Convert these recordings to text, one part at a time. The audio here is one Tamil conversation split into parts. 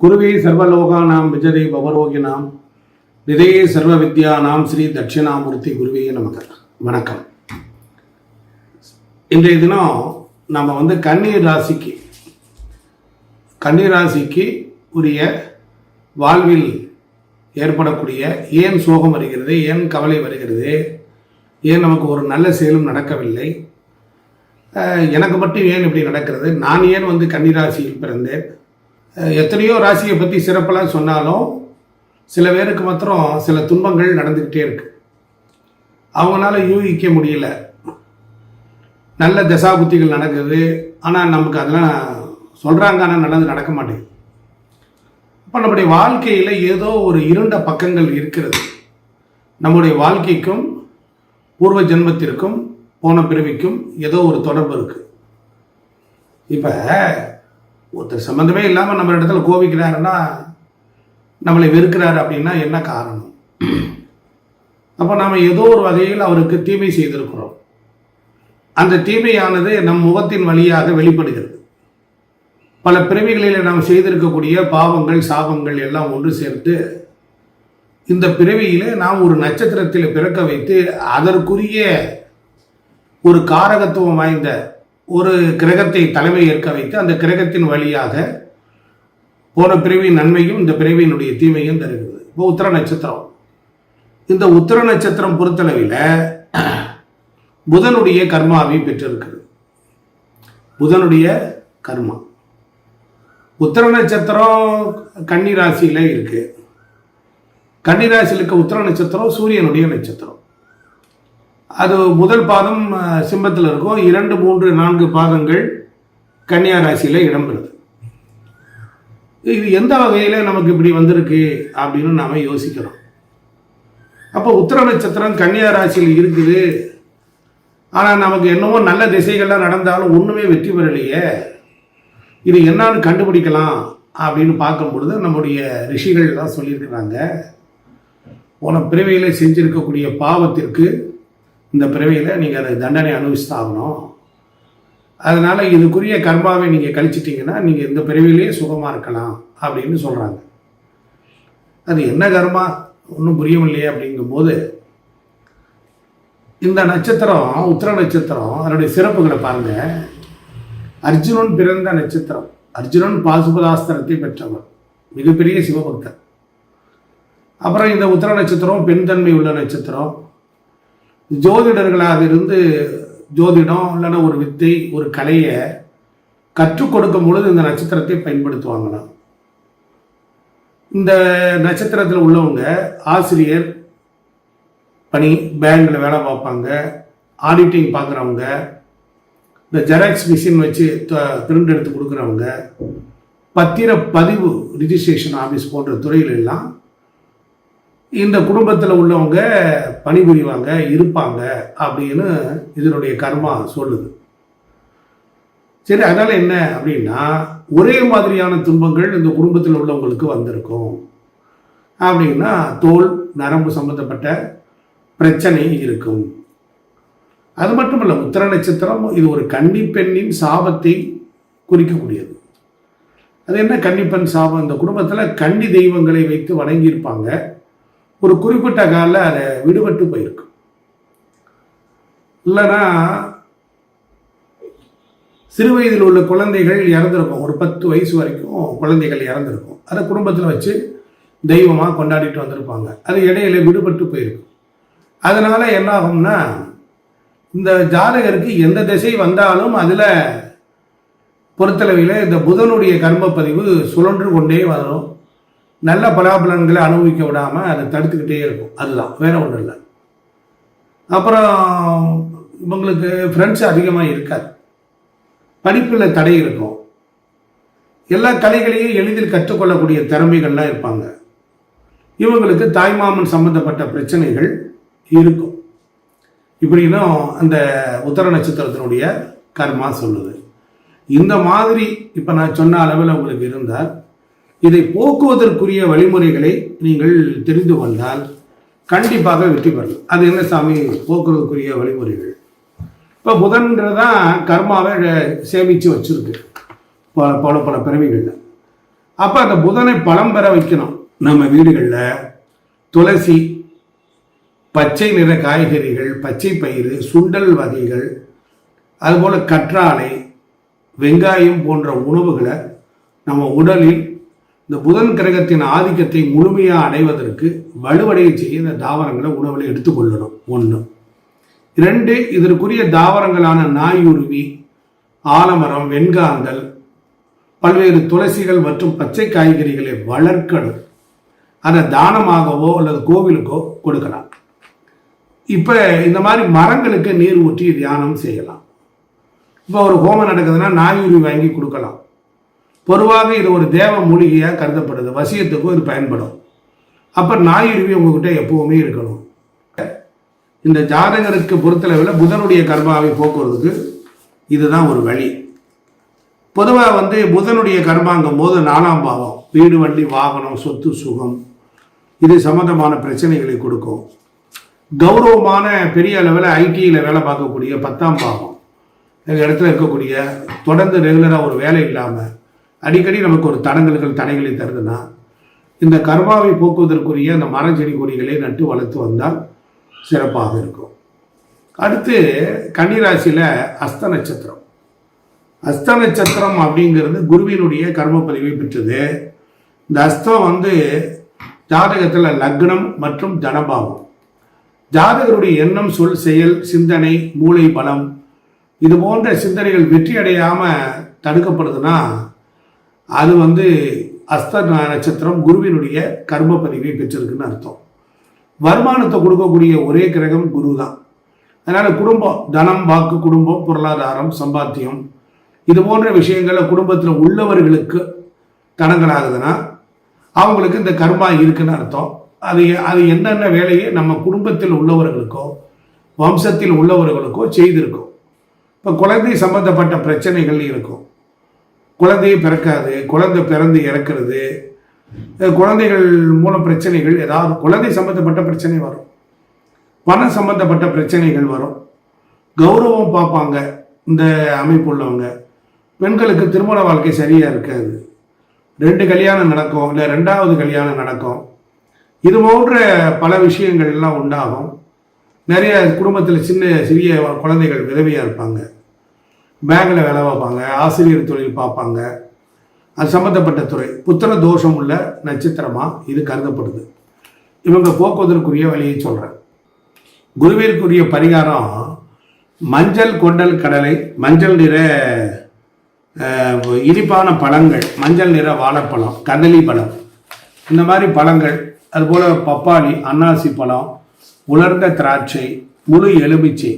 குருவே சர்வலோகானாம் விஜதே பவரோகினாம் நிதே சர்வ வித்யானாம் ஸ்ரீ தட்சிணாமூர்த்தி குருவே நமக. வணக்கம். இன்றைய தினம் நம்ம வந்து கன்னீர் ராசிக்கு கன்னீர் ராசிக்கு உரிய வாழ்வில் ஏற்படக்கூடிய ஏன் சோகம் வருகிறது ஏன் கவலை வருகிறது ஏன் நமக்கு ஒரு நல்ல செயலும் நடக்கவில்லை எனக்கு மட்டும் ஏன் இப்படி நடக்கிறது நான் ஏன் வந்து கன்னிராசியில் பிறந்தேன் எத்தனையோ ராசியை பற்றி சிறப்பெல்லாம் சொன்னாலும் சில பேருக்கு மாத்திரம் சில துன்பங்கள் நடந்துக்கிட்டே இருக்கு. அவங்களால யூகிக்க முடியல. நல்ல தசாபுத்திகள் நடக்குது. ஆனால் நமக்கு அதெல்லாம் சொல்கிறாங்க ஆனால் நடந்து நடக்க மாட்டேங்குது. அப்போ நம்முடைய வாழ்க்கையில் ஏதோ ஒரு இருண்ட பக்கங்கள் இருக்கிறது. நம்முடைய வாழ்க்கைக்கும் பூர்வ ஜென்மத்திற்கும் போன பிறவிக்கும் ஏதோ ஒரு தொடர்பு இருக்குது இப்போ ஒருத்தர் சம்மந்தமே இல்லாமல் நம்ம இடத்துல கோபிக்கிறாருன்னா நம்மளை வெறுக்கிறாரு அப்படின்னா என்ன காரணம்? அப்போ நாம் ஏதோ ஒரு வகையில் அவருக்கு தீமை செய்திருக்கிறோம். அந்த தீமையானது நம் முகத்தின் வழியாக வெளிப்படுகிறது. பல பிறவிகளில் நாம் செய்திருக்கக்கூடிய பாவங்கள் சாபங்கள் எல்லாம் ஒன்று சேர்த்து இந்த பிறவியிலே நாம் ஒரு நட்சத்திரத்தில் பிறக்க வைத்து அதற்குரிய ஒரு காரகத்துவம் வாய்ந்த ஒரு கிரகத்தை தலைமை ஏற்க வைத்து அந்த கிரகத்தின் வழியாக போன பிரிவின் நன்மையும் இந்த பிரிவினுடைய தீமையும் தருகிறது. இப்போ உத்தர நட்சத்திரம். இந்த உத்தர நட்சத்திரம் பொறுத்தளவில் புதனுடைய கர்மாவை பெற்றிருக்கிறது. புதனுடைய கர்மா. உத்தர நட்சத்திரம் கன்னி ராசியில் இருக்கு. கன்னி ராசியில் இருக்க உத்தர நட்சத்திரம் சூரியனுடைய நட்சத்திரம். அது முதல் பாதம் சிம்மத்தில் இருக்கும். இரண்டு மூன்று நான்கு பாதங்கள் கன்னியா ராசியில் இடம்பெறுது. இது எந்த வகையில் நமக்கு இப்படி வந்திருக்கு அப்படின்னு நாம் யோசிக்கிறோம். அப்போ உத்தர நட்சத்திரம் கன்னியா ராசியில் இருக்குது. ஆனால் நமக்கு என்னவோ நல்ல திசைகள்லாம் நடந்தாலும் ஒன்றுமே வெற்றி பெறலையே. இது என்னான்னு கண்டுபிடிக்கலாம் அப்படின்னு பார்க்கும் பொழுது நம்முடைய ரிஷிகள் தான் சொல்லியிருக்கிறாங்க. போன பிறவியில் செஞ்சிருக்கக்கூடிய பாவத்திற்கு இந்த பிறவியில் நீங்கள் அதை தண்டனை அனுபவிச்சு ஆகணும் அதனால் இதுக்குரிய கர்மாவை நீங்கள் கழிச்சிட்டிங்கன்னா நீங்கள் இந்த பிறவிலேயே சுகமாக இருக்கலாம் அப்படின்னு சொல்கிறாங்க அது என்ன கர்மா? ஒன்றும் புரியவில்லையே அப்படிங்கும்போது இந்த நட்சத்திரம் உத்திர நட்சத்திரம் அதனுடைய சிறப்புகளை பாருங்க. அர்ஜுனன் பிறந்த நட்சத்திரம். அர்ஜுனன் பாசுபதாஸ்திரத்தை பெற்றவர் மிகப்பெரிய சிவபக்தர் அப்புறம் இந்த உத்திர நட்சத்திரம் பெண் தன்மை உள்ள நட்சத்திரம். ஜோதிடர்களாக இருந்து ஜோதிடம் இல்லைன்னா ஒரு வித்தை ஒரு கலையை கற்றுக் கொடுக்கும் பொழுது இந்த நட்சத்திரத்தை பயன்படுத்துவாங்களாம். இந்த நட்சத்திரத்தில் உள்ளவங்க ஆசிரியர் பணி பேங்கில் வேலை பார்ப்பாங்க ஆடிட்டிங் பார்க்குறவங்க இந்த ஜெராக்ஸ் மிஷின் வச்சு பிரிண்ட் எடுத்து கொடுக்குறவங்க பத்திர பதிவு ரிஜிஸ்ட்ரேஷன் ஆஃபீஸ் போன்ற துறையிலெல்லாம் இந்த குடும்பத்தில் உள்ளவங்க பணிபுரிவாங்க இருப்பாங்க அப்படின்னு இதனுடைய கர்மா சொல்லுது. சரி அதனால் என்ன அப்படின்னா ஒரே மாதிரியான துன்பங்கள் இந்த குடும்பத்தில் உள்ளவங்களுக்கு வந்திருக்கும். அப்படின்னா தோல் நரம்பு சம்பந்தப்பட்ட பிரச்சனை இருக்கும். அது மட்டும் இல்லை உத்தர நட்சத்திரம் இது ஒரு கன்னிப்பெண்ணின் சாபத்தை குறிக்கக்கூடியது. அது என்ன கன்னிப்பெண் சாபம்? இந்த குடும்பத்தில் கன்னி தெய்வங்களை வைத்து வணங்கியிருப்பாங்க. ஒரு குறிப்பிட்ட காலில் அதை விடுபட்டு போயிருக்கும் இல்லைன்னா சிறு வயதில் உள்ள குழந்தைகள் இறந்துருக்கும். ஒரு பத்து வயசு வரைக்கும் குழந்தைகள் இறந்துருக்கும். அதை குடும்பத்தில் வச்சு தெய்வமாக கொண்டாடிட்டு வந்திருப்பாங்க. அது இடையில விடுபட்டு போயிருக்கும் அதனால என்ன ஆகும்னா இந்த ஜாதகருக்கு எந்த திசை வந்தாலும் அதில் பொறுத்தளவில் இந்த புதனுடைய கர்மப்பதிவு சுழன்று கொண்டே வரும். நல்ல பலாபலன்களை அனுபவிக்க விடாமல் அதை தடுத்துக்கிட்டே இருக்கும். அதுதான். வேற ஒன்றும் இல்லை. அப்புறம் இவங்களுக்கு ஃப்ரெண்ட்ஸ் அதிகமாக இருக்காது. படிப்பில் தடை இருக்கும். எல்லா கலைகளையும் எளிதில் கற்றுக்கொள்ளக்கூடிய திறமைகள்லாம் இருப்பாங்க. இவங்களுக்கு தாய்மாமன் சம்பந்தப்பட்ட பிரச்சனைகள் இருக்கும். இப்படின்னும் அந்த உத்தர நட்சத்திரத்தினுடைய கர்மா சொல்லுது. இந்த மாதிரி இப்போ நான் சொன்ன அளவில் உங்களுக்கு இருந்தால் இதை போக்குவதற்குரிய வழிமுறைகளை நீங்கள் தெரிந்து கொண்டால் கண்டிப்பாக வெற்றி பெறலாம். அது என்ன சாமி? போக்குவதற்குரிய வழிமுறைகள். இப்போ புதன்றதான் கர்மாவை சேமித்து வச்சிருக்கு. பல பல பல பிறவிகளில். அப்போ அந்த புதனை பலம் பெற வைக்கணும். நம்ம வீடுகளில் துளசி பச்சை நிற காய்கறிகள் பச்சை பயிறு சுண்டல் வகைகள் அதுபோல் கற்றாழை வெங்காயம் போன்ற உணவுகளை நம்ம உடலில் இந்த புதன் கிரகத்தின் ஆதிக்கத்தை முழுமையாக அடைவதற்கு வலுவடைய செய்ய இந்த தாவரங்களை உணவில் எடுத்துக்கொள்ளணும் ஒன்று இரண்டு இதற்குரிய தாவரங்களான நாயுருவி ஆலமரம் வெண்காந்தல் பல்வேறு துளசிகள் மற்றும் பச்சை காய்கறிகளை வளர்க்கணும். அதை தானமாகவோ அல்லது கோவிலுக்கோ கொடுக்கலாம். இப்போ இந்த மாதிரி மரங்களுக்கு நீர் ஊற்றி தியானம் செய்யலாம். இப்போ ஒரு ஹோமம் நடக்குதுன்னா நாயுருவி வாங்கி கொடுக்கலாம். பொதுவாக இது ஒரு தேவ மூலிகையாக கருதப்படுது. வசியத்துக்கும் இது பயன்படும். அப்போ நாயுருவி உங்ககிட்ட எப்பவுமே இருக்கணும். இந்த ஜாதகருக்கு பொறுத்தளவில் புதனுடைய கர்மாவை போக்குறதுக்கு இதுதான் ஒரு வழி. பொதுவாக வந்து புதனுடைய கர்மாங்கும் போது நாலாம் பாவம். வீடு வண்டி வாகனம் சொத்து சுகம். இது சம்பந்தமான பிரச்சனைகளை கொடுக்கும். கௌரவமான பெரிய அளவில் ஐடியில் வேலை பார்க்கக்கூடிய பத்தாம் பாவம். எங்கள் இடத்துல இருக்கக்கூடிய தொடர்ந்து ரெகுலராக ஒரு வேலை இல்லாமல் அடிக்கடி நமக்கு ஒரு தடங்கல்கள் தடைகளை தருதுன்னா இந்த கர்மாவை போக்குவதற்குரிய அந்த மரம் செடி கொடிகளை நட்டு வளர்த்து வந்தால் சிறப்பாக இருக்கும். அடுத்து கன்னிராசியில் அஸ்த நட்சத்திரம். அஸ்த நட்சத்திரம் அப்படிங்கிறது குருவினுடைய கர்ம பதிவை பெற்றது. இந்த அஸ்தம் வந்து ஜாதகத்தில் லக்னம் மற்றும் தனபாவம். ஜாதகருடைய எண்ணம் சொல் செயல் சிந்தனை மூளை பலம் இது போன்ற சிந்தனைகள் வெற்றி அடையாமல் தடுக்கப்படுதுன்னா அது வந்து அஸ்த நட்சத்திரம் குருவினுடைய கர்ம பதிவை பெற்றிருக்குன்னு அர்த்தம். வருமானத்தை கொடுக்கக்கூடிய ஒரே கிரகம் குரு தான். அதனால் குடும்பம் தனம் வாக்கு குடும்பம் பொருளாதாரம் சம்பாத்தியம் இது போன்ற விஷயங்களில் குடும்பத்தில் உள்ளவர்களுக்கு தடங்களாகுதுன்னா அவங்களுக்கு இந்த கர்மா இருக்குன்னு அர்த்தம். அது அது என்னென்ன வேலையை நம்ம குடும்பத்தில் உள்ளவர்களுக்கோ வம்சத்தில் உள்ளவர்களுக்கோ செய்திருக்கோம். இப்போ குழந்தை சம்பந்தப்பட்ட பிரச்சனைகள் இருக்கும். குழந்தையே பிறக்காது குழந்தை பிறந்து இறக்கிறது குழந்தைகள் மூலம் பிரச்சனைகள் ஏதாவது குழந்தை சம்பந்தப்பட்ட பிரச்சனை வரும். பணம் சம்பந்தப்பட்ட பிரச்சனைகள் வரும். கௌரவம் பார்ப்பாங்க இந்த அமைப்பு உள்ளவங்க. பெண்களுக்கு திருமண வாழ்க்கை சரியாக இருக்காது. ரெண்டு கல்யாணம் நடக்கும் இல்லை ரெண்டாவது கல்யாணம் நடக்கும். இது போன்ற பல விஷயங்கள் எல்லாம் உண்டாகும். நிறைய குடும்பத்தில் சின்ன சிறிய குழந்தைகள் விதவியாக இருப்பாங்க. பேங்கில் வேலை பார்ப்பாங்க ஆசிரியர் தொழில் பார்ப்பாங்க. அது சம்மந்தப்பட்ட துறை. புத்திர தோஷம் உள்ள நட்சத்திரமாக இது கருதப்படுது. இவங்க போக்குவதற்குரிய வழியை சொல்கிறேன் குருவிற்குரிய பரிகாரம் மஞ்சள் கொண்டல் கடலை மஞ்சள் நிற இனிப்பான பழங்கள் மஞ்சள் நிற வாழைப்பழம் கதலி பழம். இந்த மாதிரி பழங்கள் அதுபோல் பப்பாளி அன்னாசி பழம் உலர்ந்த திராட்சை முழு எலுமிச்சை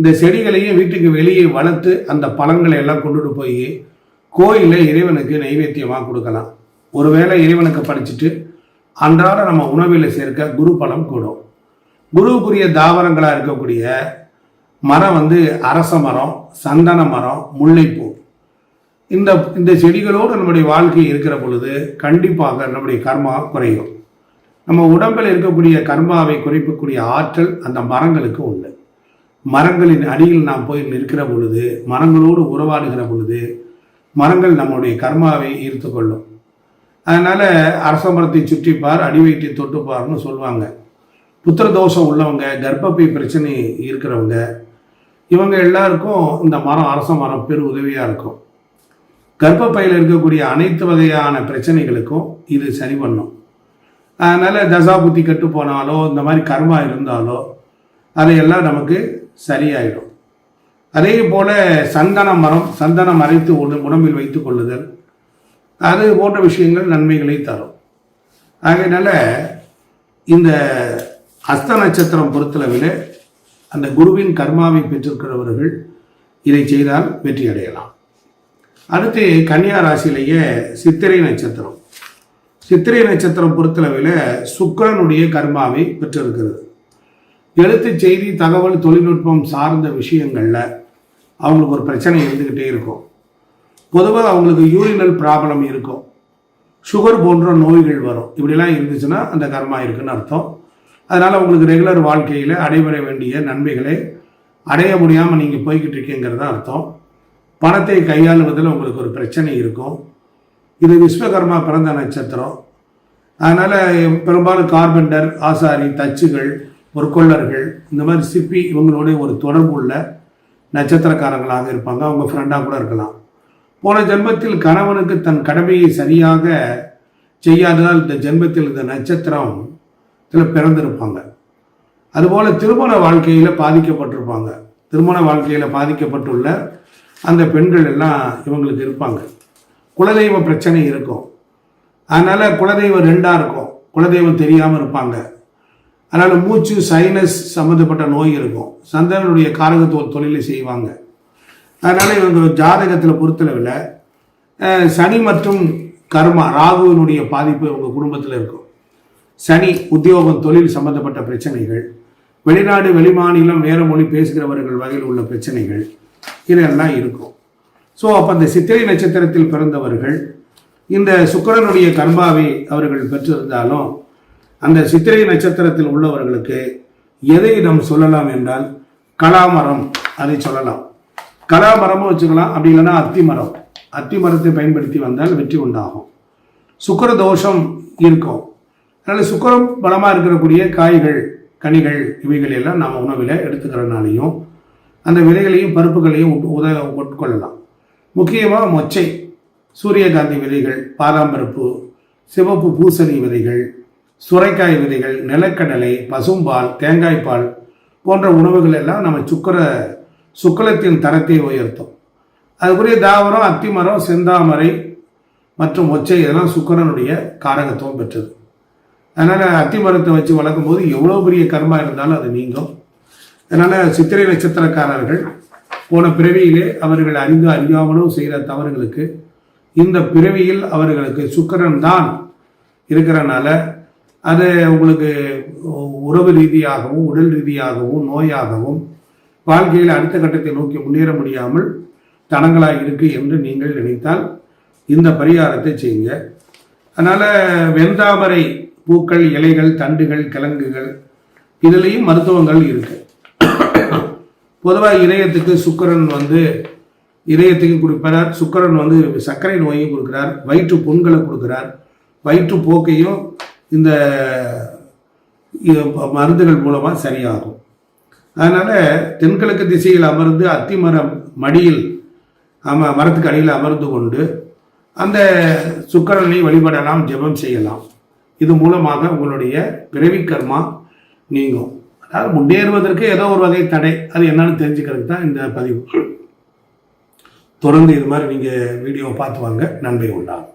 இந்த செடிகளையும் வீட்டுக்கு வெளியே வளர்த்து அந்த பழங்களை எல்லாம் கொண்டுட்டு போய் கோயிலில் இறைவனுக்கு நைவேத்தியமாக கொடுக்கலாம். ஒருவேளை இறைவனுக்கு படிச்சுட்டு அன்றாட நம்ம உணவில் சேர்க்க குரு பழம் கூடும். குருவுக்குரிய தாவரங்களாக இருக்கக்கூடிய மரம் வந்து அரச மரம் சந்தன மரம் முல்லைப்பூ. இந்த இந்த செடிகளோடு நம்முடைய வாழ்க்கை இருக்கிற பொழுது கண்டிப்பாக நம்முடைய கர்மா குறையும். நம்ம உடம்பில் இருக்கக்கூடிய கர்மாவை குறைக்கக்கூடிய ஆற்றல் அந்த மரங்களுக்கு உண்டு. மரங்களின் அடியில் நாம் போய் நிற்கிற பொழுது மரங்களோடு உறவாடுகிற பொழுது மரங்கள் நம்முடைய கர்மாவை ஈர்த்து கொள்ளும். அதனால் அரச மரத்தை சுற்றிப்பார் அடி வயிற்றை தொட்டுப்பார்னு சொல்லுவாங்க புத்திர தோஷம் உள்ளவங்க கர்ப்பப்பை பிரச்சனை இருக்கிறவங்க இவங்க எல்லாருக்கும் இந்த மரம் அரச மரம் பெரு உதவியாக இருக்கும். கர்ப்பப்பையில் இருக்கக்கூடிய அனைத்து வகையான பிரச்சனைகளுக்கும் இது சரி பண்ணும். அதனால் தசாபுத்தி கட்டு போனாலோ இந்த மாதிரி கர்மா இருந்தாலோ அதையெல்லாம் நமக்கு சரியாயிடும். அதே போல் சந்தன மரம் சந்தனம் அரைத்து உடம்பில் வைத்துக் கொள்ளுதல் அது போன்ற விஷயங்கள் நன்மைகளை தரும். ஆகையினால இந்த அஸ்த நட்சத்திரம் பொறுத்தளவில் அந்த குருவின் கர்மாவை பெற்றிருக்கிறவர்கள் இதை செய்தால் வெற்றி அடையலாம். அடுத்து கன்னியா ராசியிலேயே சித்திரை நட்சத்திரம். சித்திரை நட்சத்திரம் பொறுத்தளவில் சுக்கரனுடைய கர்மாவை பெற்றிருக்கிறது. எழுத்து செய்தி தகவல் தொழில்நுட்பம் சார்ந்த விஷயங்களில் அவங்களுக்கு ஒரு பிரச்சனை இருந்துக்கிட்டே இருக்கும். பொதுவாக அவங்களுக்கு யூரினல் ப்ராப்ளம் இருக்கும். சுகர் போன்ற நோய்கள் வரும். இப்படிலாம் இருந்துச்சுன்னா அந்த கர்மா இருக்குன்னு அர்த்தம். அதனால் உங்களுக்கு ரெகுலர் வாழ்க்கையில் அடைபெற வேண்டிய நன்மைகளை அடைய முடியாமல் நீங்கள் போய்கிட்டு இருக்கீங்கிறது அர்த்தம். பணத்தை கையாளுவதில் உங்களுக்கு ஒரு பிரச்சனை இருக்கும். இது விஸ்வகர்மா பிறந்த நட்சத்திரம். அதனால் பெரும்பாலும் கார்பெண்டர் ஆசாரி தச்சுகள் பொற்கொள்ளர்கள் இந்த மாதிரி சிப்பி இவங்களுடைய ஒரு தொடர்பு உள்ள நட்சத்திரக்காரங்களாக இருப்பாங்க. அவங்க ஃப்ரெண்டாக கூட இருக்கலாம். போன ஜென்மத்தில் கணவனுக்கு தன் கடமையை சரியாக செய்யாததால் இந்த ஜென்மத்தில் இந்த நட்சத்திரம் பிறந்திருப்பாங்க. அதுபோல் திருமண வாழ்க்கையில் பாதிக்கப்பட்டிருப்பாங்க. திருமண வாழ்க்கையில் பாதிக்கப்பட்டுள்ள அந்த பெண்கள் எல்லாம் இவங்களுக்கு இருப்பாங்க. குலதெய்வ பிரச்சனை இருக்கும். அதனால் குலதெய்வம் ரெண்டாக இருக்கும். குலதெய்வம் தெரியாமல் இருப்பாங்க. அதனால் மூச்சு சைனஸ் சம்மந்தப்பட்ட நோய் இருக்கும். சந்திரனுடைய காரகத்துவ தொழிலை செய்வாங்க. அதனால் இவங்க ஜாதகத்தில் பொறுத்தளவில் சனி மற்றும் கர்மா ராகுவினுடைய பாதிப்பு இவங்க குடும்பத்தில் இருக்கும். சனி உத்தியோகம் தொழில் சம்பந்தப்பட்ட பிரச்சனைகள். வெளிநாடு வெளிமாநிலம் வேறு மொழி பேசுகிறவர்கள் வகையில் உள்ள பிரச்சனைகள். இதெல்லாம் இருக்கும். ஸோ அப்போ அந்த சித்திரை நட்சத்திரத்தில் பிறந்தவர்கள் இந்த சுக்கரனுடைய கர்மாவை அவர்கள் பெற்றிருந்தாலும் அந்த சித்திரை நட்சத்திரத்தில் உள்ளவர்களுக்கு எதை நாம் சொல்லலாம் என்றால் கலாமரம் அதை சொல்லலாம். கலாமரமும் வச்சுக்கலாம். அப்படி இல்லைன்னா அத்தி மரம். அத்தி மரத்தை பயன்படுத்தி வந்தால் வெற்றி உண்டாகும். சுக்கிர தோஷம் இருக்கும். அதனால் சுக்கிரம் பலமாக இருக்கக்கூடிய காய்கள் கனிகள் இவைகள் எல்லாம் நாம் உணவில் எடுத்துக்கிறனாலையும் அந்த விதைகளையும் பருப்புகளையும் உட்- உத உட்கொள்ளலாம். முக்கியமாக மொச்சை சூரியகாந்தி விதைகள் பாதாம்பருப்பு சிவப்பு பூசணி விதைகள் சுரைக்காய் விதைகள் நிலக்கடலை பசும்பால் தேங்காய்ப்பால் போன்ற உணவுகள் எல்லாம் நம்ம சுக்கர சுக்கலத்தின் தரத்தை உயர்த்தும். அதுக்குரிய தாவரம் அத்திமரம் செந்தாமரை மற்றும் ஒச்சை இதெல்லாம் சுக்கரனுடைய காரகத்துவம் பெற்றது. அதனால் அத்திமரத்தை வச்சு வளர்க்கும் போது எவ்வளோ பெரிய கர்மா இருந்தாலும் அது நீங்கும். அதனால் சித்திரை நட்சத்திரக்காரர்கள் போன பிறவியிலே அவர்கள் அறிந்து அறியாமலும் செய்த தவறுகளுக்கு இந்த பிறவியில் அவர்களுக்கு சுக்கிரன் தான் இருக்கிறனால அது உங்களுக்கு உறவு ரீதியாகவும் உடல் ரீதியாகவும் நோயாகவும் வாழ்க்கையில் அடுத்த கட்டத்தை நோக்கி முன்னேற முடியாமல் தடங்களாக இருக்கு என்று நீங்கள் நினைத்தால் இந்த பரிகாரத்தை செய்யுங்க. அதனால் வெந்தாமரை பூக்கள் இலைகள் தண்டுகள் கிழங்குகள் இதுலேயும் மருத்துவங்கள் இருக்கு. பொதுவாக இதயத்துக்கு சுக்கிரன் வந்து இதயத்துக்கு கொடுப்பார். சுக்கரன் வந்து சர்க்கரை நோயையும் கொடுக்குறார். வயிற்று புண்களை கொடுக்குறார். வயிற்று போக்கையும் இந்த இது மருந்துகள் மூலமாக சரியாகும். அதனால் தென்கிழக்கு திசையில் அமர்ந்து அத்திமரம் மடியில் அம மரத்துக்கு அடியில் அமர்ந்து கொண்டு அந்த சுக்கரனை வழிபடலாம் ஜெபம் செய்யலாம். இது மூலமாக உங்களுடைய பிறவி கர்மா நீங்கும். அதாவது முன்னேறுவதற்கு ஏதோ ஒரு வகை தடை. அது என்னன்னு தெரிஞ்சுக்கிறதுக்கு தான் இந்த பதிவு. தொடர்ந்து இது மாதிரி நீங்கள் வீடியோவை பார்த்து வாங்க. நன்மை உண்டாகும்.